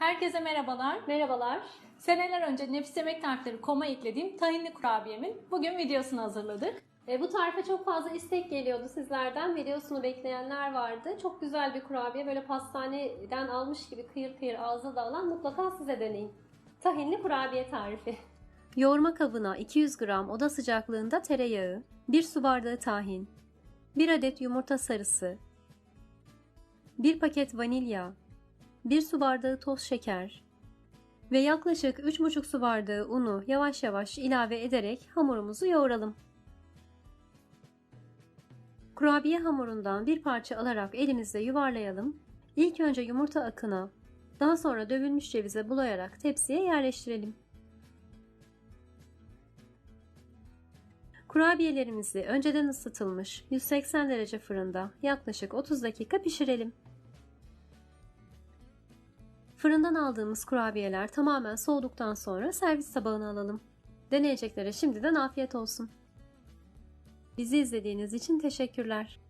Herkese merhabalar. Merhabalar. Seneler önce Nefis Yemek Tarifleri koma eklediğim tahinli kurabiyemin bugün videosunu hazırladık. E, bu tarife çok fazla istek geliyordu sizlerden. Videosunu bekleyenler vardı. Çok güzel bir kurabiye. Böyle pastaneden almış gibi kıyır kıyır ağza dağılan mutlaka size deneyin. Tahinli kurabiye tarifi. Yoğurma kabına 200 gram oda sıcaklığında tereyağı, 1 su bardağı tahin, 1 adet yumurta sarısı, 1 paket vanilya, 1 su bardağı toz şeker ve yaklaşık 3,5 su bardağı unu yavaş yavaş ilave ederek hamurumuzu yoğuralım. Kurabiye hamurundan bir parça alarak elimizde yuvarlayalım. İlk önce yumurta akına, daha sonra dövülmüş cevize bulayarak tepsiye yerleştirelim. Kurabiyelerimizi önceden ısıtılmış 180 derece fırında yaklaşık 30 dakika pişirelim. Fırından aldığımız kurabiyeler tamamen soğuduktan sonra servis tabağına alalım. Deneyeceklere şimdiden afiyet olsun. Bizi izlediğiniz için teşekkürler.